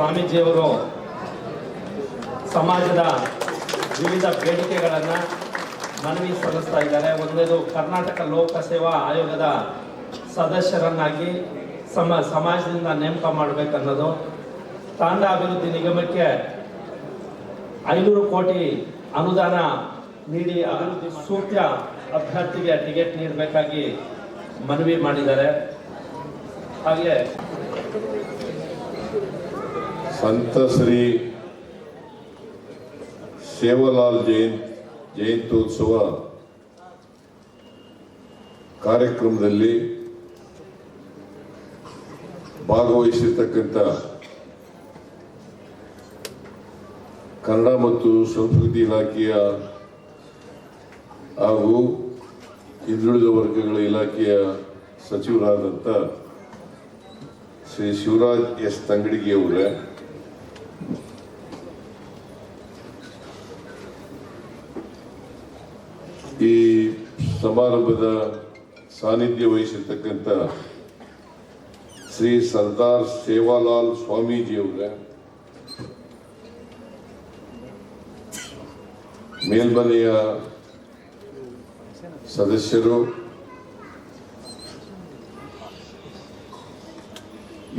ಸ್ವಾಮೀಜಿಯವರು ಸಮಾಜದ ವಿವಿಧ ಬೇಡಿಕೆಗಳನ್ನು ಮನವಿ ಸಲ್ಲಿಸ್ತಾ ಇದ್ದಾರೆ. ಒಂದೇದು ಕರ್ನಾಟಕ ಲೋಕಸೇವಾ ಆಯೋಗದ ಸದಸ್ಯರನ್ನಾಗಿ ಸಮ, ಸಮಾಜದಿಂದ ನೇಮಕ ಮಾಡಬೇಕನ್ನೋದು. ತಾಂಡ ಅಭಿವೃದ್ಧಿ ನಿಗಮಕ್ಕೆ ಐನೂರು ಕೋಟಿ ಅನುದಾನ ನೀಡಿ ಅಭಿವೃದ್ಧಿ ಸೂಕ್ತ ಅಭ್ಯರ್ಥಿಗೆ ಟಿಕೆಟ್ ನೀಡಬೇಕಾಗಿ ಮನವಿ ಮಾಡಿದ್ದಾರೆ. ಹಾಗೆ ಸಂತ ಶ್ರೀ ಸೇವಲಾಲ್ ಜಯಂತ್, ಜಯಂತ್ಯೋತ್ಸವ ಕಾರ್ಯಕ್ರಮದಲ್ಲಿ ಭಾಗವಹಿಸಿರ್ತಕ್ಕಂಥ ಕನ್ನಡ ಮತ್ತು ಸಂಸ್ಕೃತಿ ಇಲಾಖೆಯ ಹಾಗೂ ಹಿಂದುಳಿದ ವರ್ಗಗಳ ಇಲಾಖೆಯ ಸಚಿವರಾದಂಥ ಶ್ರೀ ಶಿವರಾಜ್ ಎಸ್ ತಂಗಡಿಗೆ ಅವರೇ ಈ ಸಮಾರಂಭದ ಸಾನ್ನಿಧ್ಯ ವಹಿಸಿರ್ತಕ್ಕಂಥ ಶ್ರೀ ಸರ್ದಾರ್ ಸೇವಾಲಾಲ್ ಸ್ವಾಮೀಜಿಯವರ, ಮೇಲ್ಮನೆಯ ಸದಸ್ಯರು,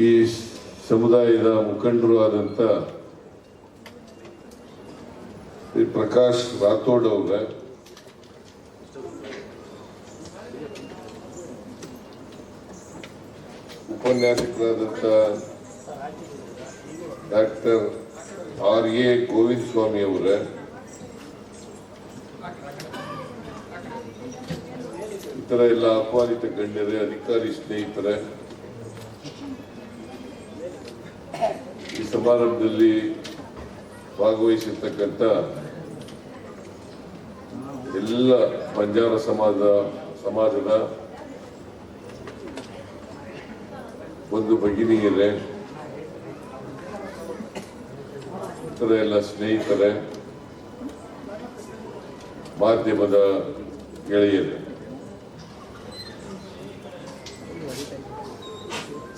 ಈ ಸಮುದಾಯದ ಮುಖಂಡರು ಆದಂಥ ಶ್ರೀ ಪ್ರಕಾಶ್ ರಾಥೋಡ್ ಅವರ ಉಪನ್ಯಾಸಕರಾದಂಥ doctor R A Govinda Swamy ಅವರ ಇತರ ಎಲ್ಲ ಅಪಾರಿತ ಗಣ್ಯರೇ, ಅಧಿಕಾರಿ ಸ್ನೇಹಿತರೆ, ಈ ಸಮಾರಂಭದಲ್ಲಿ ಭಾಗವಹಿಸಿರ್ತಕ್ಕಂಥ ಎಲ್ಲ ಬಂಜಾರ ಸಮಾಜ, ಸಮಾಜದ ಒಂದು ಭಗಿನಿಯರೇ ಇತರ ಎಲ್ಲ ಸ್ನೇಹಿತರೆ ಮಾಧ್ಯಮದ ಗೆಳೆಯರೇ.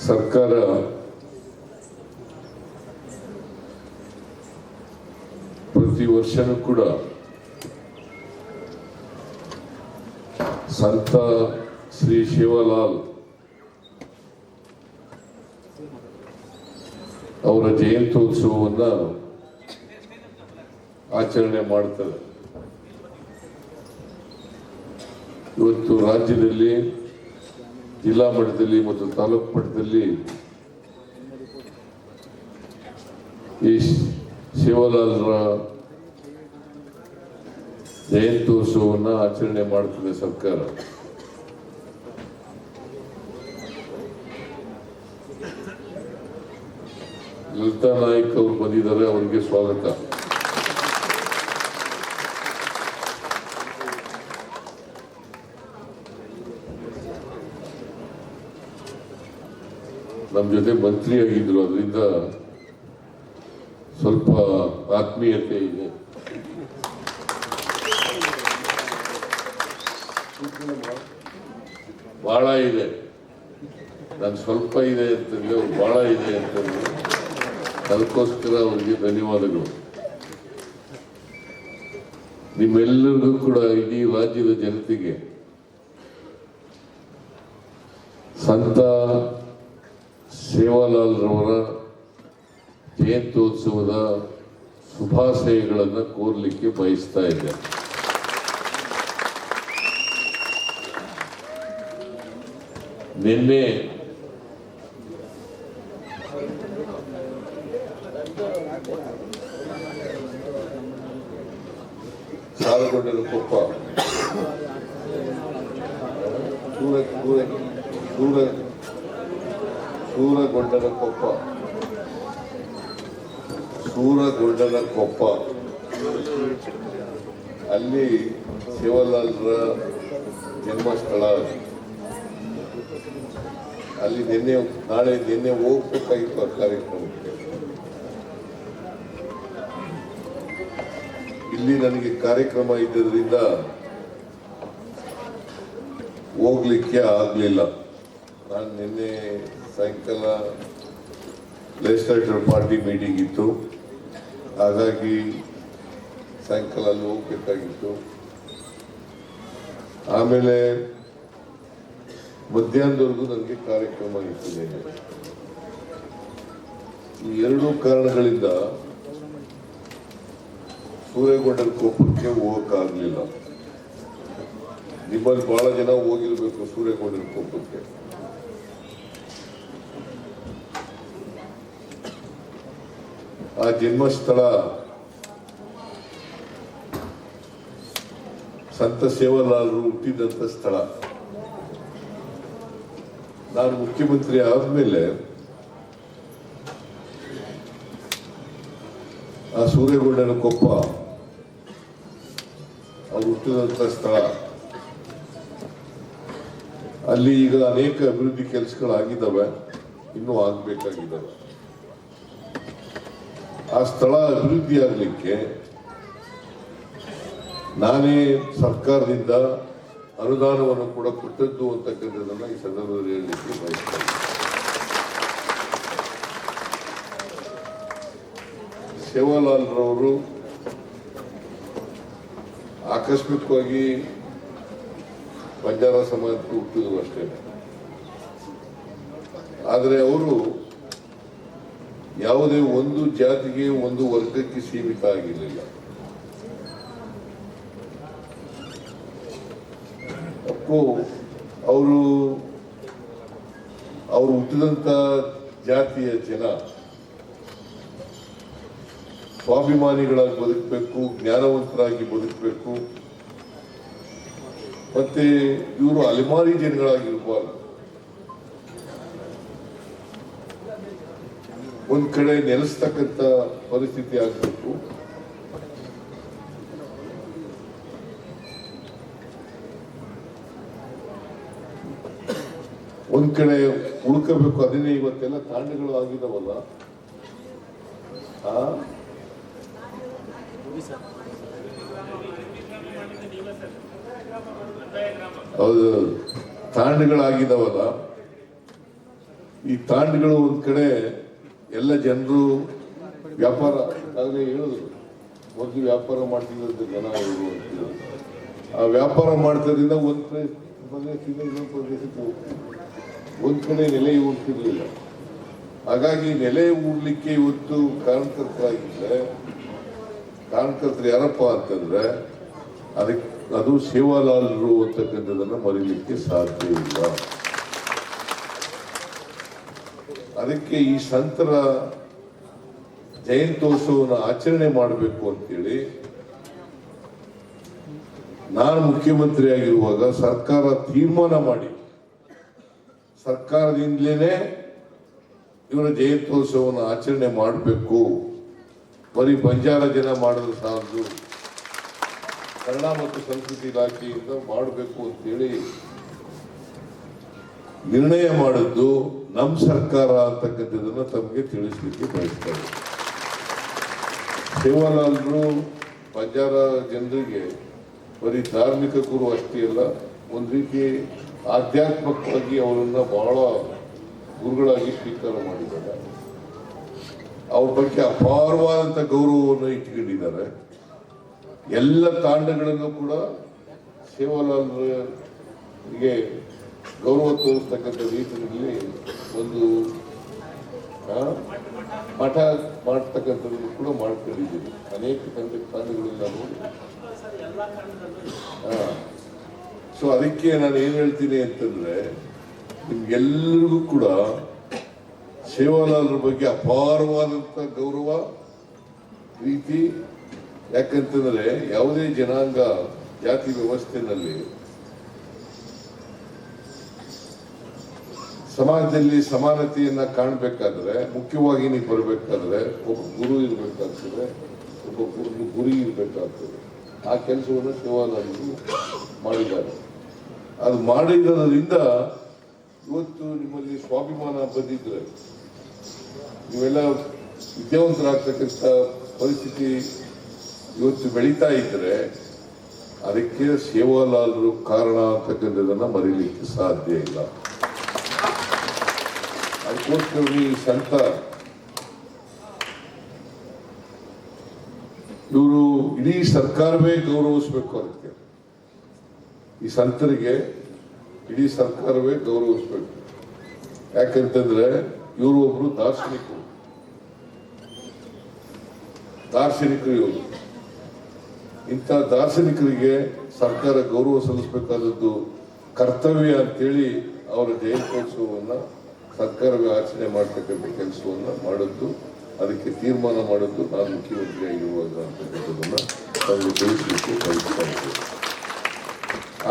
ಸರ್ಕಾರ ಪ್ರತಿ ವರ್ಷನೂ ಕೂಡ ಸಂತ ಶ್ರೀ ಶಿವಲಾಲ್ ಅವರ ಜಯಂತ್ಯೋತ್ಸವವನ್ನ ಆಚರಣೆ ಮಾಡ್ತಾರೆ ಇವತ್ತು ರಾಜ್ಯದಲ್ಲಿ, ಜಿಲ್ಲಾ ಮಟ್ಟದಲ್ಲಿ ಮತ್ತು ತಾಲೂಕು ಮಟ್ಟದಲ್ಲಿ ಈ ಶಿವಲಾಲ್ರ ಜಯಂತ್ಯೋತ್ಸವವನ್ನು ಆಚರಣೆ ಮಾಡ್ತದೆ ಸರ್ಕಾರ. ಲಲಿತಾ ನಾಯ್ಕ್ ಅವರು ಬಂದಿದ್ದಾರೆ, ಅವರಿಗೆ ಸ್ವಾಗತ. ನಮ್ಮ ಜೊತೆ ಮಂತ್ರಿ ಆಗಿದ್ರು ಅದರಿಂದ ಸ್ವಲ್ಪ ಆತ್ಮೀಯತೆ ಇದೆ. ಬಹಳ ಇದೆ. ನಾನು ಸ್ವಲ್ಪ ಇದೆ ಅಂತಂದ್ರೆ, ಬಹಳ ಇದೆ ಅಂತಂದ್ರೆ. ಅದಕ್ಕೋಸ್ಕರ ಅವರಿಗೆ ಧನ್ಯವಾದಗಳು. ನಿಮ್ಮೆಲ್ಲರಿಗೂ ಕೂಡ ಇಡೀ ರಾಜ್ಯದ ಜನತೆಗೆ ಸಂತ ಸೇವಾಲಾಲ್ ರವರ ಜಯಂತ್ಯೋತ್ಸವದ ಶುಭಾಶಯಗಳನ್ನು ಕೋರ್ಲಿಕ್ಕೆ ಬಯಸ್ತಾ ಇದ್ದೆ. ನಿನ್ನೆ ಸಾಲಗೊಂಡರ ಕೊಪ್ಪ ಸೂರ ಸೂರ ಸೂರ ಸೂರಗೊಂಡನ ಕೊಪ್ಪ. ಸೂರಗೊಂಡನ ಕೊಪ್ಪ. ಅಲ್ಲಿ ಶಿವಲಾಲ್ರ ಜನ್ಮಸ್ಥಳ. ಅಲ್ಲಿ ನಿನ್ನೆ, ನಾಳೆ ನಿನ್ನೆ ಹೋಗ್ಬೇಕಾಗಿತ್ತು ಕಾರ್ಯಕ್ರಮಕ್ಕೆ ಇಲ್ಲಿ ನನಗೆ ಕಾರ್ಯಕ್ರಮ ಇದ್ದರಿಂದ ಹೋಗ್ಲಿಕ್ಕೆ ಆಗ್ಲಿಲ್ಲ. ನಾನು ನಿನ್ನೆ ಸಾಯಂಕಾಲ ಲೆಜಿಸ್ಲೇಟರ್ ಪಾರ್ಟಿ ಮೀಟಿಂಗ್ ಇತ್ತು. ಹಾಗಾಗಿ ಸಾಯಂಕಾಲ ಅಲ್ಲಿ ಹೋಗ್ಬೇಕಾಗಿತ್ತು. ಆಮೇಲೆ ಮಧ್ಯಾಹ್ನದವರೆಗೂ ನನಗೆ ಕಾರ್ಯಕ್ರಮ ಇಟ್ಟಿದ್ದೇನೆ ಈ ಎರಡೂ ಕಾರಣಗಳಿಂದ ಸೂರ್ಯಗೊಂಡರ ಕೋಪಕ್ಕೆ ಹೋಗಕ್ಕಾಗಲಿಲ್ಲ. ನಿಮ್ಮಲ್ಲಿ ಬಹಳ ಜನ ಹೋಗಿರ್ಬೇಕು ಸೂರ್ಯಗೊಂಡಲ್ ಕೋಪಕ್ಕೆ. ಆ ಜನ್ಮಸ್ಥಳ ಸಂತ ಸೇವಾಲಾಲ್ರು ಹುಟ್ಟಿದಂತ ಸ್ಥಳ. ನಾನು ಮುಖ್ಯಮಂತ್ರಿ ಆದ್ಮೇಲೆ ಆ ಸೂರ್ಯಗೊಂಡನ ಕೊಪ್ಪ ಅವ್ರು ಹುಟ್ಟಿದಂತ ಸ್ಥಳ. ಅಲ್ಲಿ ಈಗ ಅನೇಕ ಅಭಿವೃದ್ಧಿ ಕೆಲಸಗಳಾಗಿದ್ದಾವೆ, ಇನ್ನೂ ಆಗ್ಬೇಕಾಗಿದ್ದಾವೆ. ಆ ಸ್ಥಳ ಅಭಿವೃದ್ಧಿ ಆಗಲಿಕ್ಕೆ ನಾನೇ ಸರ್ಕಾರದಿಂದ ಅನುದಾನವನ್ನು ಕೂಡ ಕೊಟ್ಟದ್ದು ಅಂತಕ್ಕಂಥದ್ದನ್ನ ಈ ಸಂದರ್ಭದಲ್ಲಿ ಹೇಳಲಿಕ್ಕೆ ಬಯಸ್ತೇನೆ ಸೇವಾಲಾಲ್ ರವರು ಆಕಸ್ಮಿಕವಾಗಿ ಬಂಜಾರ ಸಮಾಜಕ್ಕೆ ಹುಟ್ಟಿದ್ರು ಅಷ್ಟೇ. ಆದರೆ ಅವರು ಯಾವುದೇ ಒಂದು ಜಾತಿಗೆ ಒಂದು ವರ್ಗಕ್ಕೆ ಸೀಮಿತ ಆಗಿರಲಿಲ್ಲ. ಅಪ್ಪು, ಅವರು ಅವರು ಹುಟ್ಟಿದಂತ ಜಾತಿಯ ಜನ ಸ್ವಾಭಿಮಾನಿಗಳಾಗಿ ಬದುಕಬೇಕು, ಜ್ಞಾನವಂತರಾಗಿ ಬದುಕಬೇಕು. ಮತ್ತೆ ಇವರು ಅಲೆಮಾರಿ ಜನಗಳಾಗಿರ್ಬಾರ್ದು. ಒಂದ್ ಕಡೆ ನೆಲೆಸ್ತಕ್ಕಂತ ಪರಿಸ್ಥಿತಿ ಆಗಬೇಕು. ಒಂದ್ ಕಡೆ ಉಳ್ಕೋಬೇಕು ಅದನ್ನೇ ಇವತ್ತೆಲ್ಲ ತಾಂಡಗಳು ಆಗಿದವಲ್ಲ ಆ? ಹೌದು. ತಾಂಡಗಳಾಗಿದ್ದಾವಲ್ಲ. ಈ ತಾಂಡಗಳು ಒಂದ್ ಕಡೆ ಎಲ್ಲ ಜನರು ವ್ಯಾಪಾರ ಆಗಲೇ ಹೇಳಿದ್ರು ಮೊದಲು ವ್ಯಾಪಾರ ಮಾಡ್ತಿದ್ದಂತ ಜನ ಅವರು ಆ ವ್ಯಾಪಾರ ಮಾಡ್ತದ್ರಿಂದ ಒಂದ್ ಪ್ರದೇಶದಿಂದ ಇನ್ನೊಂದು ಪ್ರದೇಶಕ್ಕೆ ಹೋಗ್ತಿದ್ರು. ಒಂದ್ ಕಡೆ ನೆಲೆ ಹೋಗ್ತಿರ್ಲಿಲ್ಲ ಹಾಗಾಗಿ ನೆಲೆ ಉಡ್ಲಿಕ್ಕೆ ಇವತ್ತು ಕಾರಣಕರ್ತರಾಗಿದ್ರೆ ಕಾರಣಕರ್ತರು ಯಾರಪ್ಪ ಅಂತಂದ್ರೆ ಅದಕ್ಕೆ ಅದು ಶಿವಲಾಲ್ರು ಅಂತಕ್ಕಂಥದ್ದನ್ನ ಮರೀಲಿಕ್ಕೆ ಸಾಧ್ಯ ಇಲ್ಲ. ಅದಕ್ಕೆ ಈ ಸಂತರ ಜಯಂತೋತ್ಸವನ ಆಚರಣೆ ಮಾಡಬೇಕು ಅಂತೇಳಿ ನಾನು ಮುಖ್ಯಮಂತ್ರಿ ಆಗಿರುವಾಗ ಸರ್ಕಾರ ತೀರ್ಮಾನ ಮಾಡಿ ಸರ್ಕಾರದಿಂದಲೇ ಇವರ ಜಯಂತ್ಯೋತ್ಸವವನ್ನು ಆಚರಣೆ ಮಾಡಬೇಕು. ಬರೀ ಬಂಜಾರ ಜನ ಮಾಡಿದ್ರೆ ಸಾಲದು. ಕನ್ನಡ ಮತ್ತು ಸಂಸ್ಕೃತಿ ಇಲಾಖೆಯಿಂದ ಮಾಡಬೇಕು ಅಂತೇಳಿ ನಿರ್ಣಯ ಮಾಡಿದ್ದು ನಮ್ಮ ಸರ್ಕಾರ ಅಂತಕ್ಕಂಥದ್ದನ್ನ ತಮಗೆ ತಿಳಿಸ್ಲಿಕ್ಕೆ ಬಯಸ್ತಾರೆ. ಸೇವಾಲಾಲರು, ಬಂಜಾರ ಜನರಿಗೆ ಬರೀ ಧಾರ್ಮಿಕ ಗುರು ಅಷ್ಟೇ ಅಲ್ಲ, ಒಂದು ರೀತಿ ಆಧ್ಯಾತ್ಮಿಕವಾಗಿ ಅವರನ್ನು ಬಹಳ ಗುರುಗಳಾಗಿ ಸ್ವೀಕಾರ ಮಾಡಿದ್ದಾರೆ. ಅವ್ರ ಬಗ್ಗೆ ಅಪಾರವಾದಂತ ಗೌರವವನ್ನು ಇಟ್ಕೊಂಡಿದ್ದಾರೆ ಎಲ್ಲ ತಾಂಡಗಳನ್ನು ಕೂಡ ಸೇವಾಲಾಲ್ರಿಗೆ ಗೌರವ ತೋರಿಸ್ತಕ್ಕಂಥ ರೀತಿಯಲ್ಲಿ ಒಂದು ಮಠ ಮಾಡ್ತಕ್ಕಂಥದ್ದು ಕೂಡ ಮಾಡ್ಕೊಂಡಿದ್ದೀವಿ. ಅನೇಕ ತಂಡ ತಾಂಡಗಳೆಲ್ಲ ನೋಡಿ. ಸೊ ಅದಕ್ಕೆ ನಾನು ಏನ್ ಹೇಳ್ತೀನಿ ಅಂತಂದ್ರೆ ನಿಮ್ಗೆಲ್ಲರಿಗೂ ಕೂಡ ಸೇವಾಲಾಲರ ಬಗ್ಗೆ ಅಪಾರವಾದಂತ ಗೌರವ, ಪ್ರೀತಿ, ಯಾಕಂತಂದ್ರೆ ಯಾವುದೇ ಜನಾಂಗ ಜಾತಿ ವ್ಯವಸ್ಥೆನಲ್ಲಿ ಸಮಾಜದಲ್ಲಿ ಸಮಾನತೆಯನ್ನ ಕಾಣಬೇಕಾದ್ರೆ, ಮುಖ್ಯವಾಗಿ ನೀವು ಬರಬೇಕಾದ್ರೆ ಒಬ್ಬ ಗುರು ಇರಬೇಕಾಗ್ತದೆ, ಒಬ್ಬ ಗುರು, ಗುರಿ ಇರಬೇಕಾಗ್ತದೆ. ಆ ಕೆಲಸವನ್ನು ಶಿವಾನಂದರು ಮಾಡಿದ್ದಾರೆ. ಅದು ಮಾಡಿದ್ದರಿಂದ ಇವತ್ತು ನಿಮ್ಮಲ್ಲಿ ಸ್ವಾಭಿಮಾನ ಬಂದಿದ್ರೆ ಇವೆಲ್ಲ ವಿದ್ಯಾವಂತರಾಗ್ತಕ್ಕಂಥ ಪರಿಸ್ಥಿತಿ ಇವತ್ತು ಬೆಳೀತಾ ಇದ್ರೆ ಅದಕ್ಕೆ ಸೇವಾಲಾಲರು ಕಾರಣ ಅಂತಕ್ಕಂಥದ್ದನ್ನು ಮರೀಲಿಕ್ಕೆ ಸಾಧ್ಯ ಇಲ್ಲ. ಅದಕ್ಕೋಸ್ಕರ ಈ ಸಂತ ಇವರು ಇಡೀ ಸರ್ಕಾರವೇ ಗೌರವಿಸ್ಬೇಕು ಅದಕ್ಕೆ. ಈ ಸಂತರಿಗೆ ಇಡೀ ಸರ್ಕಾರವೇ ಗೌರವಿಸ್ಬೇಕು. ಯಾಕಂತಂದ್ರೆ ಇವರು ಒಬ್ರು ದಾರ್ಶನಿಕರು. ದಾರ್ಶನಿಕರು ಇವರು. ಇಂಥ ದಾರ್ಶನಿಕರಿಗೆ ಸರ್ಕಾರ ಗೌರವ ಸಲ್ಲಿಸಬೇಕಾದದ್ದು ಕರ್ತವ್ಯ ಅಂತೇಳಿ ಅವರ ಜಯಂತ್ಯೋತ್ಸವವನ್ನು ಸರ್ಕಾರವೇ ಆಚರಣೆ ಮಾಡ್ತಕ್ಕಂಥ ಕೆಲಸವನ್ನು ಮಾಡಿದ್ದು, ಅದಕ್ಕೆ ತೀರ್ಮಾನ ಮಾಡಿದ್ದು ನಾನು ಮುಖ್ಯಮಂತ್ರಿಯಾಗಿರುವಾಗ ಅಂತಕ್ಕಂಥದ್ದನ್ನು ತಮಗೆ ತಿಳಿಸಲಿಕ್ಕೆ ಬಯಸ್ತಾ.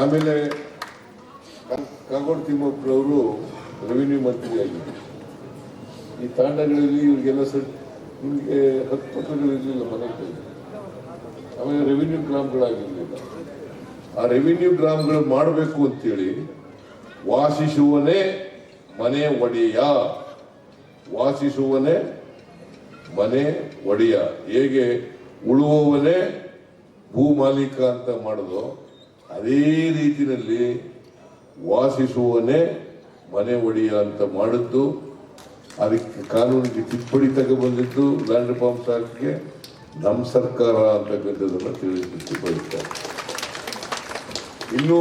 ಆಮೇಲೆ ಕಾಗೋಡು ತಿಮ್ಮಪ್ಪನವರು ರೆವಿನ್ಯೂ ಮಂತ್ರಿ ಆಗಿದ್ದರು ಈ ತಾಂಡಗಳಲ್ಲಿ ಇವ್ರಿಗೆಲ್ಲ ಸರ್, ನಿಮಗೆ ಹತ್ತು ಇರಲಿಲ್ಲ ಮನೆಗೆ. ಆಮೇಲೆ ರೆವಿನ್ಯೂ ಗ್ರಾಮ್ಗಳಾಗಿರಲಿಲ್ಲ. ಆ ರೆವಿನ್ಯೂ ಗ್ರಾಮ್ಗಳು ಮಾಡಬೇಕು ಅಂತೇಳಿ ವಾಸಿಸುವನೇ ಮನೆ ಒಡೆಯ. ವಾಸಿಸುವನೇ ಮನೆ ಒಡೆಯ. ಹೇಗೆ ಉಳುವವನೇ ಭೂ ಮಾಲೀಕ ಅಂತ ಮಾಡೋದು ಅದೇ ರೀತಿಯಲ್ಲಿ ವಾಸಿಸುವನೇ ಮನೆ ಒಡೆಯ ಅಂತ ಮಾಡಿದ್ದು. ಅದಕ್ಕೆ ಕಾನೂನಿಗೆ ತಿದ್ದುಪಡಿ ತಗೊಬಂದಿದ್ದು ಲ್ಯಾಂಡ್ ರಿಫಾರ್ಮ್ ಸಾಕ್ಗೆ ನಮ್ಮ ಸರ್ಕಾರ ಅಂತಕ್ಕಂಥದ್ದನ್ನು ತಿಳಿಸಲಿಕ್ಕೆ ಇನ್ನು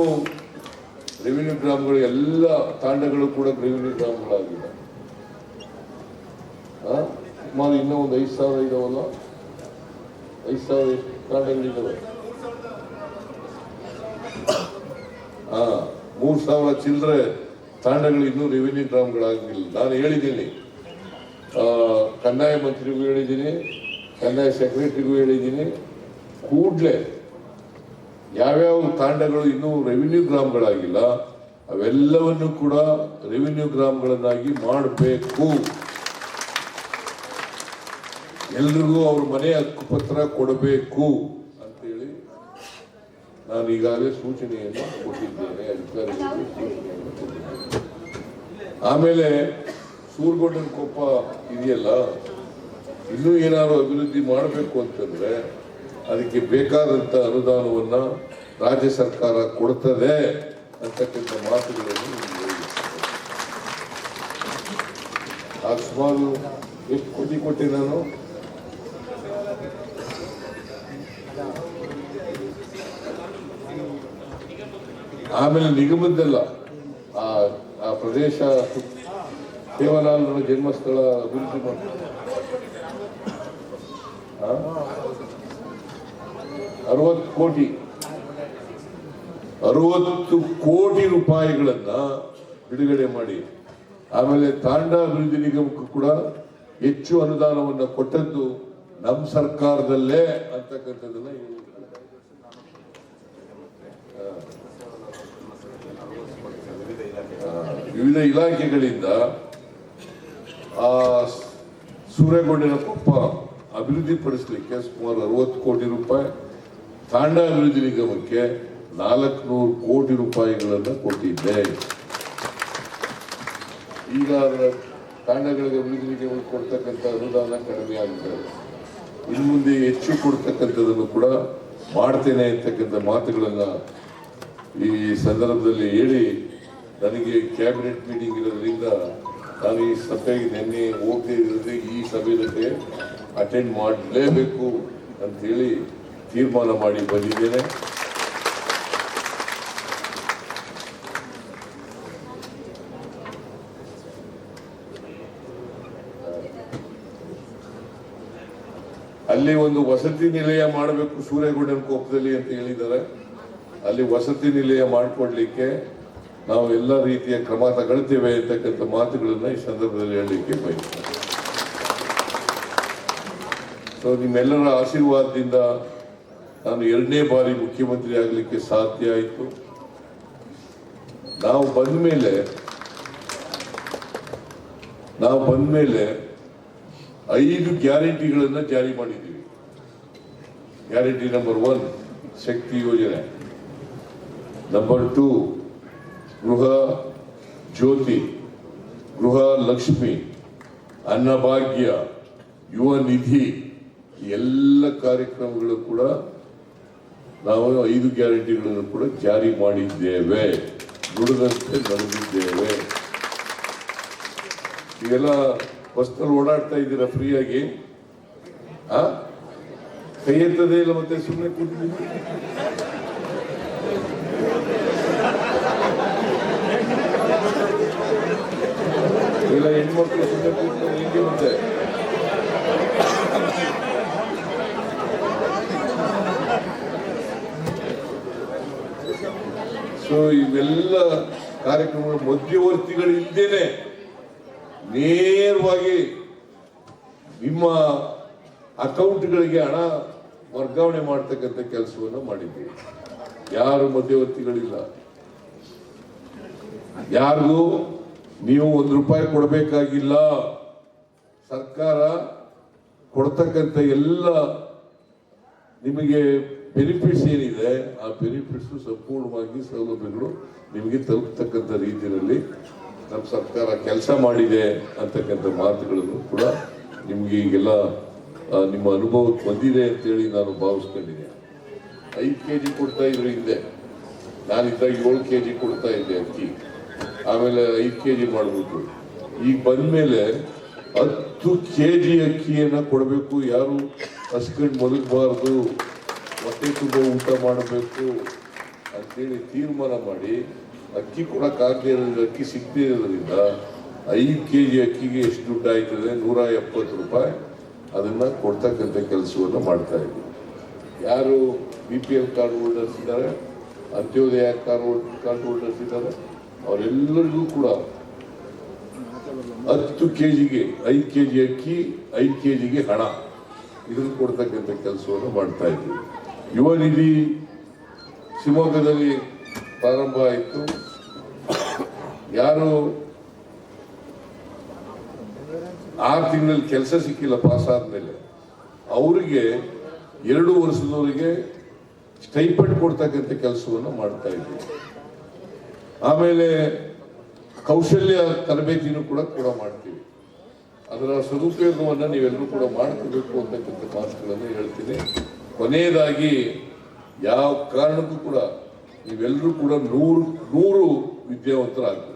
ರೆವಿನ್ಯೂ ಗ್ರಾಮಗಳು ಎಲ್ಲ ತಾಂಡಗಳು ಕೂಡ ರೆವಿನ್ಯೂ ಗ್ರಾಮ್ಗಳಾಗಿಲ್ಲ? ಸುಮಾರು ಇನ್ನೂ ಒಂದು ಐದು ಸಾವಿರ ಇದಾವಲ್ಲ? ಐದು ಸಾವಿರ ತಾಂಡಗಳಿದ್ದಾವೆ ಹಾ ಮೂರು ಸಾವಿರ ಚಿಲ್ಲರೆ ತಾಂಡಗಳು ಇನ್ನೂ ರೆವಿನ್ಯೂ ಗ್ರಾಮಗಳಾಗಿಲ್ಲ ನಾನು ಹೇಳಿದ್ದೀನಿ ಕಂದಾಯ ಮಂತ್ರಿಗೂ ಹೇಳಿದ್ದೀನಿ ಕಂದಾಯ ಸೆಕ್ರೆಟರಿಗೂ ಹೇಳಿದ್ದೀನಿ. ಕೂಡಲೇ ಯಾವ್ಯಾವ ತಾಂಡಗಳು ಇನ್ನೂ ರೆವಿನ್ಯೂ ಗ್ರಾಮ್ಗಳಾಗಿಲ್ಲ, ಅವೆಲ್ಲವನ್ನು ಕೂಡ ರೆವಿನ್ಯೂ ಗ್ರಾಮ್ಗಳನ್ನಾಗಿ ಮಾಡಬೇಕು. ಎಲ್ರಿಗೂ ಅವ್ರ ಮನೆ ಹಕ್ಕುಪತ್ರ ಕೊಡಬೇಕು ಅಂತೇಳಿ ನಾನು ಈಗಾಗಲೇ ಸೂಚನೆಯನ್ನು ಕೊಟ್ಟಿದ್ದೇನೆ, ಅಧಿಕಾರಿಗಳಿಗೆ ಆಮೇಲೆ ಸೂರ್ಗೊಂಡನ ಕೋಪ ಇದೆಯಲ್ಲ ಇನ್ನೂ ಏನಾದರೂ ಅಭಿವೃದ್ಧಿ ಮಾಡಬೇಕು ಅಂತಂದರೆ ಅದಕ್ಕೆ ಬೇಕಾದಂಥ ಅನುದಾನವನ್ನು ರಾಜ್ಯ ಸರ್ಕಾರ ಕೊಡ್ತದೆ ಅಂತಕ್ಕಂಥ ಮಾತುಗಳನ್ನು. ಆ ಸುಮಾರು ಎಷ್ಟು ಕೋಟಿ ಕೊಟ್ಟೆ ನಾನು ಆಮೇಲೆ ನಿಗಮದ್ದೆಲ್ಲ ಆ ಪ್ರದೇಶ ಸೇವಲಾಲರ ಜನ್ಮಸ್ಥಳ ಅಭಿವೃದ್ಧಿ ಅರವತ್ತು ಕೋಟಿ. ಅರವತ್ತು ಕೋಟಿ ರೂಪಾಯಿಗಳನ್ನ ಬಿಡುಗಡೆ ಮಾಡಿ. ಆಮೇಲೆ ತಾಂಡ ಅಭಿವೃದ್ಧಿ ನಿಗಮಕ್ಕೂ ಕೂಡ ಹೆಚ್ಚು ಅನುದಾನವನ್ನು ಕೊಟ್ಟದ್ದು ನಮ್ಮ ಸರ್ಕಾರದಲ್ಲೇ ಅಂತಕ್ಕಂಥದ್ದನ್ನ. ವಿವಿಧ ಇಲಾಖೆಗಳಿಂದ ಆ ಸೂರ್ಯಗೊಂಡಿನ ಕೊಪ್ಪ ಅಭಿವೃದ್ಧಿ ಪಡಿಸಲಿಕ್ಕೆ ಸುಮಾರು ಅರವತ್ತು ಕೋಟಿ ರೂಪಾಯಿ ತಾಂಡ ಅಭಿವೃದ್ಧಿ ನಿಗಮಕ್ಕೆ ನಾಲ್ಕುನೂರು ಕೋಟಿ ರೂಪಾಯಿಗಳನ್ನು ಕೊಟ್ಟಿದ್ದೆ. ಈಗ ತಾಂಡಗಳಿಗೆ ಅಭಿವೃದ್ಧಿ ನಿಗಮಕ್ಕೆ ಕೊಡ್ತಕ್ಕಂಥ ಅನುದಾನ ಕಡಿಮೆ ಆಗಿದೆ. ಇನ್ನು ಮುಂದೆ ಹೆಚ್ಚು ಕೊಡ್ತಕ್ಕಂಥದ್ದನ್ನು ಕೂಡ ಮಾಡ್ತೇನೆ ಅಂತಕ್ಕಂಥ ಮಾತುಗಳನ್ನು ಈ ಸಂದರ್ಭದಲ್ಲಿ ಹೇಳಿ, ನನಗೆ ಕ್ಯಾಬಿನೆಟ್ ಮೀಟಿಂಗ್ ಇರೋದ್ರಿಂದ ನಾನು ಈ ಸಭೆಗೆ ನಿನ್ನೆ ಹೋಗದೆ ಜೊತೆ ಈ ಸಭೆಗೆ ಅಟೆಂಡ್ ಮಾಡಲೇಬೇಕು ಅಂತೇಳಿ ತೀರ್ಮಾನ ಮಾಡಿ ಬಂದಿದ್ದೇನೆ. ಅಲ್ಲಿ ಒಂದು ವಸತಿ ನಿಲಯ ಮಾಡಬೇಕು ಸೂರ್ಯಗೌಡನ ಕೋಪದಲ್ಲಿ ಅಂತ ಹೇಳಿದ್ದಾರೆ. ಅಲ್ಲಿ ವಸತಿ ನಿಲಯ ಮಾಡಿಕೊಡ್ಲಿಕ್ಕೆ ನಾವು ಎಲ್ಲ ರೀತಿಯ ಕ್ರಮ ತಗೊಳ್ತೇವೆ ಅಂತಕ್ಕಂಥ ಮಾತುಗಳನ್ನು ಈ ಸಂದರ್ಭದಲ್ಲಿ ಹೇಳಲಿಕ್ಕೆ ಬಯಸ್ತೇನೆ. ಸೊ ನಿಮ್ಮೆಲ್ಲರ ಆಶೀರ್ವಾದದಿಂದ ನಾನು ಎರಡನೇ ಬಾರಿ ಮುಖ್ಯಮಂತ್ರಿ ಆಗಲಿಕ್ಕೆ ಸಾಧ್ಯ ಆಯಿತು. ನಾವು ಬಂದ ಮೇಲೆ, ನಾವು ಬಂದ ಮೇಲೆ ಐದು ಗ್ಯಾರಂಟಿಗಳನ್ನು ಜಾರಿ ಮಾಡಿದ್ದೀವಿ. ಗ್ಯಾರಂಟಿ ನಂಬರ್ ಒನ್ ಶಕ್ತಿ ಯೋಜನೆ. ನಂಬರ್ ಟೂ ಗೃಹ ಜ್ಯೋತಿ, ಗೃಹ ಲಕ್ಷ್ಮಿ, ಅನ್ನಭಾಗ್ಯ, ಯುವ ನಿಧಿ ಎಲ್ಲ ಕಾರ್ಯಕ್ರಮಗಳು ಕೂಡ ನಾವು ಐದು ಗ್ಯಾರಂಟಿಗಳನ್ನು ಕೂಡ ಜಾರಿ ಮಾಡಿದ್ದೇವೆ. ನುಡಿದಂತೆ ನಡೆದಿದ್ದೇವೆ. ಈಗೆಲ್ಲ ಬಸ್ನಲ್ಲಿ ಓಡಾಡ್ತಾ ಇದ್ದೀರಾ ಫ್ರೀಯಾಗಿ? ಕೈ ಎತ್ತದೇ ಇಲ್ಲ ಮತ್ತೆ ಸುಮ್ಮನೆ ಕೂತಿದ್ದೀನಿ ಹೆಣ್ಮಕ್ಳು ಸುಮ್ಮನೆ ಸೊ ಇವೆಲ್ಲ ಕಾರ್ಯಕ್ರಮಗಳು ಮಧ್ಯವರ್ತಿಗಳು ಇದ್ದೇನೆ ನೇರವಾಗಿ ನಿಮ್ಮ ಅಕೌಂಟ್ಗಳಿಗೆ ಹಣ ವರ್ಗಾವಣೆ ಮಾಡ್ತಕ್ಕಂಥ ಕೆಲಸವನ್ನು ಮಾಡಿದ್ದೀವಿ. ಯಾರು ಮಧ್ಯವರ್ತಿಗಳಿಲ್ಲ. ಯಾರಿಗೂ ನೀವು ಒಂದು ರೂಪಾಯಿ ಕೊಡಬೇಕಾಗಿಲ್ಲ. ಸರ್ಕಾರ ಕೊಡ್ತಕ್ಕಂಥ ಎಲ್ಲ ನಿಮಗೆ ಬೆನಿಫಿಟ್ಸ್ ಏನಿದೆ, ಆ ಬೆನಿಫಿಟ್ಸ್ ಸಂಪೂರ್ಣವಾಗಿ ಸೌಲಭ್ಯಗಳು ನಿಮಗೆ ತಲುಪತಕ್ಕಂಥ ರೀತಿಯಲ್ಲಿ ನಮ್ಮ ಸರ್ಕಾರ ಕೆಲಸ ಮಾಡಿದೆ ಅಂತಕ್ಕಂಥ ಮಾತುಗಳನ್ನು ಕೂಡ ನಿಮಗೆ ಈಗೆಲ್ಲ ನಿಮ್ಮ ಅನುಭವಕ್ಕೆ ಬಂದಿದೆ ಅಂತೇಳಿ ನಾನು ಭಾವಿಸ್ಕೊಂಡಿದ್ದೆ ಐದು ಕೆ ಜಿ ಕೊಡ್ತಾ ಇದ್ರು ಹಿಂದೆ. ನಾನಿದ್ದಾಗ ಏಳು ಕೆ ಜಿ ಕೊಡ್ತಾ ಇದ್ದೆ ಅಕ್ಕಿ. ಆಮೇಲೆ ಐದು ಕೆ ಜಿ ಮಾಡ್ಬಿಟ್ಟು ಈಗ ಬಂದ್ಮೇಲೆ ಹತ್ತು ಕೆ ಜಿ ಅಕ್ಕಿಯನ್ನು ಕೊಡಬೇಕು. ಯಾರು ಹಸ್ಕಂಡು ಮಲಗಬಾರ್ದು. ಹೊಟ್ಟೆ ತುಂಬ ಊಟ ಮಾಡಬೇಕು ಅಂತೇಳಿ ತೀರ್ಮಾನ ಮಾಡಿ ಅಕ್ಕಿ ಕೊಡೋಕ್ಕಾಗದೇ ಇರೋದ್ರಿಂದ, ಅಕ್ಕಿ ಸಿಗದೇ ಇರೋದ್ರಿಂದ ಐದು ಕೆ ಜಿ ಅಕ್ಕಿಗೆ ಎಷ್ಟು ದುಡ್ಡು ಆಯ್ತದೆ? ನೂರ ಎಪ್ಪತ್ತು ರೂಪಾಯಿ ಅದನ್ನ ಕೊಡ್ತಕ್ಕಂಥ ಕೆಲಸವನ್ನು ಮಾಡ್ತಾ ಇದ್ದೀವಿ ಯಾರು B P L card holders ಇದ್ದಾರೆ? ಅಂತ್ಯೋದಯ ಕಾರ್ಡ್ ಕಾರ್ಡ್ ಹೋಲ್ಡರ್ಸ್ ಇದ್ದಾರೆ? ಅವರೆಲ್ಲರಿಗೂ ಕೂಡ ಹತ್ತು ಕೆ ಜಿಗೆ ಐದು ಕೆ ಜಿ ಅಕ್ಕಿ, ಐದು ಕೆ ಜಿಗೆ ಹಣ. ಇದನ್ನು ಕೊಡ್ತಕ್ಕಂಥ ಕೆಲಸವನ್ನು ಮಾಡ್ತಾ ಇದ್ವಿ. ಯುವ ನಿಧಿ ಶಿವಮೊಗ್ಗದಲ್ಲಿ ಪ್ರಾರಂಭ ಆಯಿತು. ಯಾರು ಆರು ತಿಂಗಳಲ್ಲಿ ಕೆಲಸ ಸಿಕ್ಕಿಲ್ಲ ಪಾಸ್ ಆದಮೇಲೆ. ಅವರಿಗೆ ಎರಡು ವರ್ಷದವರಿಗೆ ಸ್ಟೈಪಂಡ್ ಕೊಡ್ತಕ್ಕಂಥ ಕೆಲಸವನ್ನು ಮಾಡ್ತಾ ಇದ್ದೀವಿ ಆಮೇಲೆ ಕೌಶಲ್ಯ ತರಬೇತಿನೂ ಕೂಡ ಕೂಡ ಮಾಡ್ತೀವಿ. ಅದರ ಸದುಪಯೋಗವನ್ನು ನೀವೆಲ್ಲರೂ ಕೂಡ ಮಾಡ್ಕೋಬೇಕು ಅಂತಕ್ಕಂಥ ಮಾತುಗಳನ್ನು ಹೇಳ್ತೀನಿ. ಕೊನೆಯದಾಗಿ ಯಾವ ಕಾರಣಕ್ಕೂ ಕೂಡ ನೀವೆಲ್ಲರೂ ಕೂಡ ನೂರು ನೂರು ವಿದ್ಯಾವಂತರಾಗಬೇಕು.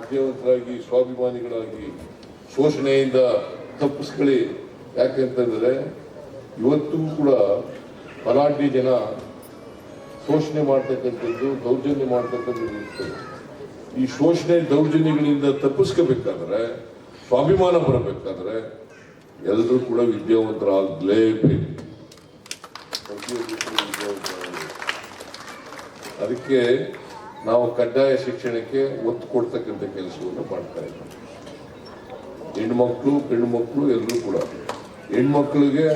ವಿದ್ಯಾವಂತರಾಗಿ, ಸ್ವಾಭಿಮಾನಿಗಳಾಗಿ ಶೋಷಣೆಯಿಂದ ತಪ್ಪಿಸ್ಕೊಳ್ಳಿ. ಯಾಕೆಂತಂದರೆ ಇವತ್ತು ಕೂಡ ಬಲಾಢ್ಯ ಜನ ಶೋಷಣೆ ಮಾಡ್ತಕ್ಕಂಥದ್ದು, ದೌರ್ಜನ್ಯ ಮಾಡ್ತಕ್ಕಂಥದ್ದು ಇರ್ತದೆ ಈ ಶೋಷಣೆ ದೌರ್ಜನ್ಯಗಳಿಂದ ತಪ್ಪಿಸ್ಕೋಬೇಕಾದ್ರೆ, ಸ್ವಾಭಿಮಾನ ಬರಬೇಕಾದ್ರೆ ಎಲ್ಲರೂ ಕೂಡ ವಿದ್ಯಾವಂತರಾಗಲೇಬೇಕು ಅದಕ್ಕೆ ನಾವು ಕಡ್ಡಾಯ ಶಿಕ್ಷಣಕ್ಕೆ ಒತ್ತು ಕೊಡ್ತಕ್ಕಂಥ ಕೆಲಸವನ್ನು ಮಾಡ್ತಾ ಇದ್ದೀವಿ. ಹೆಣ್ಮಕ್ಳು ಗಂಡು ಮಕ್ಕಳು ಎಲ್ಲರೂ ಕೂಡ. ಹೆಣ್ಮಕ್ಳಿಗೆ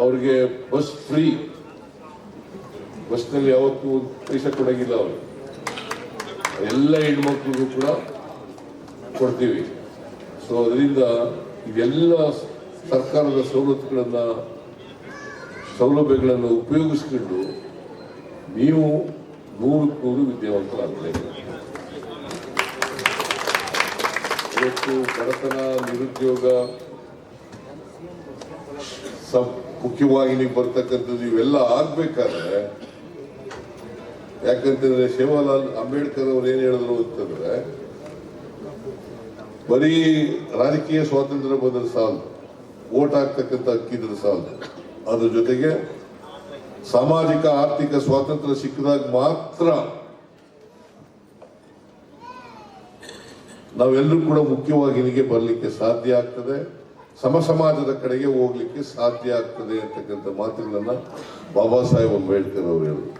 ಅವ್ರಿಗೆ ಬಸ್ ಫ್ರೀ. ಬಸ್ನಲ್ಲಿ ಯಾವತ್ತೂ ಪೈಸೆ ಕೊಡಂಗಿಲ್ಲ ಅವರು. ಎಲ್ಲ ಹೆಣ್ಮಕ್ಳಿಗೂ ಕೂಡ ಕೊಡ್ತೀವಿ. ಸೊ ಅದರಿಂದ ಇವೆಲ್ಲ ಸರ್ಕಾರದ ಸವಲತ್ತುಗಳನ್ನು, ಸೌಲಭ್ಯಗಳನ್ನು ಉಪಯೋಗಿಸ್ಕೊಂಡು ನೀವು ನೂರಕ್ಕೆ ನೂರು ವಿದ್ಯಾವಂತರಾಗಬೇಕು ಇವತ್ತು ಬಡತನ ನಿರುದ್ಯೋಗ, ಸಬ್ ಮುಖ್ಯವಾಗಿ ನೀವು ಬರ್ತಕ್ಕಂಥದ್ದು ಇವೆಲ್ಲ ಆಗ್ಬೇಕಾದ್ರೆ, ಯಾಕಂತಂದ್ರೆ ಶಿವಲಾಲ್ ಅಂಬೇಡ್ಕರ್ ಅವ್ರು ಏನ್ ಹೇಳಿದ್ರು ಅಂತಂದ್ರೆ, ಬರೀ ರಾಜಕೀಯ ಸ್ವಾತಂತ್ರ್ಯ ಬಂದ್ರೆ ಸಾಲದು ಓಟ್ ಹಾಕ್ತಕ್ಕಂಥ ಅಕ್ಕಿದ್ರೆ ಸಾಲದು ಅದ್ರ ಜೊತೆಗೆ ಸಾಮಾಜಿಕ, ಆರ್ಥಿಕ ಸ್ವಾತಂತ್ರ್ಯ ಸಿಕ್ಕಿದಾಗ ಮಾತ್ರ ನಾವೆಲ್ಲರೂ ಕೂಡ ಮುಖ್ಯವಾಹಿನಿಗೆ ಬರಲಿಕ್ಕೆ ಸಾಧ್ಯ ಆಗ್ತದೆ. ಸಮ ಸಮಾಜದ ಕಡೆಗೆ ಹೋಗ್ಲಿಕ್ಕೆ ಸಾಧ್ಯ ಆಗ್ತದೆ ಅಂತಕ್ಕಂಥ ಮಾತುಗಳನ್ನ ಬಾಬಾ ಸಾಹೇಬ್ ಅಂಬೇಡ್ಕರ್ ಅವರು ಹೇಳಿದರು.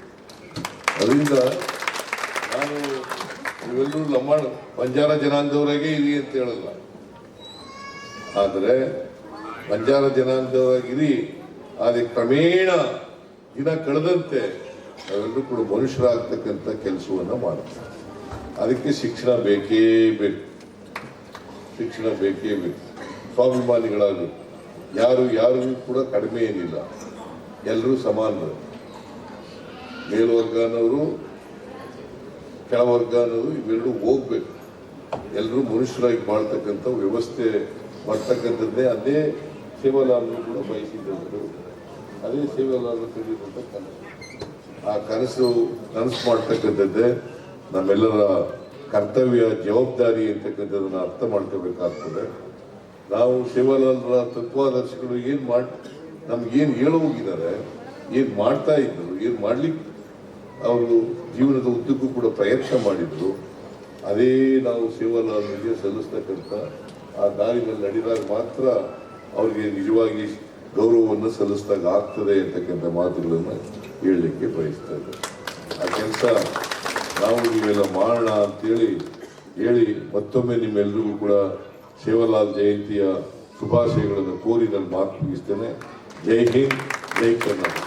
ಅದರಿಂದ ನಾನು ನೀವೆಲ್ಲರೂ ನಮ್ಮ ಬಂಜಾರ ಜನಾಂಗದವರಾಗೆ ಇರಿ ಅಂತ ಹೇಳಲ್ಲ. ಆದರೆ ಬಂಜಾರ ಜನಾಂಗದವರಾಗಿರಿ, ಆದರೆ ಕ್ರಮೇಣ ದಿನ ಕಳೆದಂತೆ ನಾವೆಲ್ಲರೂ ಕೂಡ ಮನುಷ್ಯರಾಗ್ತಕ್ಕಂಥ ಕೆಲಸವನ್ನ ಮಾಡ್ತಾರೆ ಅದಕ್ಕೆ ಶಿಕ್ಷಣ ಬೇಕೇ ಬೇಕು. ಶಿಕ್ಷಣ ಬೇಕೇ ಬೇಕು. ಸ್ವಾಭಿಮಾನಿಗಳಾಗಬೇಕು ಯಾರು ಯಾರಿಗೂ ಕೂಡ ಕಡಿಮೆ ಏನಿಲ್ಲ. ಎಲ್ಲರೂ ಸಮಾನರು. ಮೇಲ್ವರ್ಗನವರು ಅನ್ನೋರು ಕೆಳವರ್ಗ ಅನ್ನೋದು ಇವೆರಡೂ ಹೋಗ್ಬೇಕು. ಎಲ್ಲರೂ ಮನುಷ್ಯರಾಗಿ ಮಾಡ್ತಕ್ಕಂಥ ವ್ಯವಸ್ಥೆ ಮಾಡ್ತಕ್ಕಂಥದ್ದೇ ಅದೇ ಸೇವಾಲಾಲರು ಕೂಡ ಬಯಸಿದ್ದರು ಅದೇ ಸೇವಾಲಾಲರು ತಿಳಿದಂಥ ಕನಸು. ಆ ಕನಸು ಕನಸು ಮಾಡ್ತಕ್ಕಂಥದ್ದೇ ನಮ್ಮೆಲ್ಲರ ಕರ್ತವ್ಯ, ಜವಾಬ್ದಾರಿ ಅಂತಕ್ಕಂಥದ್ದನ್ನು ಅರ್ಥ ಮಾಡ್ಕೋಬೇಕಾಗ್ತದೆ. ನಾವು ಶಿವಲಾಲ್ರ ತತ್ವಾದರ್ಶಗಳು ಏನು ಮಾಡಿ ನಮ್ಗೇನು ಹೇಳೋ ಹೋಗಿದ್ದಾರೆ, ಏನು ಮಾಡ್ತಾ ಇದ್ರು, ಏನು ಮಾಡ್ಲಿಕ್ಕೆ ಅವರು ಜೀವನದ ಉದ್ದಕ್ಕೂ ಕೂಡ ಪ್ರಯತ್ನ ಮಾಡಿದ್ರು. ಅದೇ ನಾವು ಶಿವಲಾಲ್ರಿಗೆ ಸಲ್ಲಿಸ್ತಕ್ಕಂಥ ಆ ದಾರಿನಲ್ಲಿ ನಡೆದಾಗ ಮಾತ್ರ ಅವರಿಗೆ ನಿಜವಾಗಿ ಗೌರವವನ್ನು ಸಲ್ಲಿಸಿದಾಗ ಆಗ್ತದೆ ಅಂತಕ್ಕಂಥ ಮಾತುಗಳನ್ನು ಹೇಳಲಿಕ್ಕೆ ಬಯಸ್ತಾ ಇದ್ದೆ ಆ ಕೆಲಸ ನಾವು ನೀವೆಲ್ಲ ಮಾಡೋಣ ಅಂತೇಳಿ ಹೇಳಿ ಮತ್ತೊಮ್ಮೆ ನಿಮ್ಮೆಲ್ಲರಿಗೂ ಕೂಡ ಶಿವಲಾಲ್ ಜಯಂತಿಯ ಶುಭಾಶಯಗಳನ್ನು ಕೋರಿ ನಾನು ಮಾತು ಮುಗಿಸ್ತೇನೆ. ಜೈ ಹಿಂದ್ ಜೈ ಕರ್ನಾಟಕ.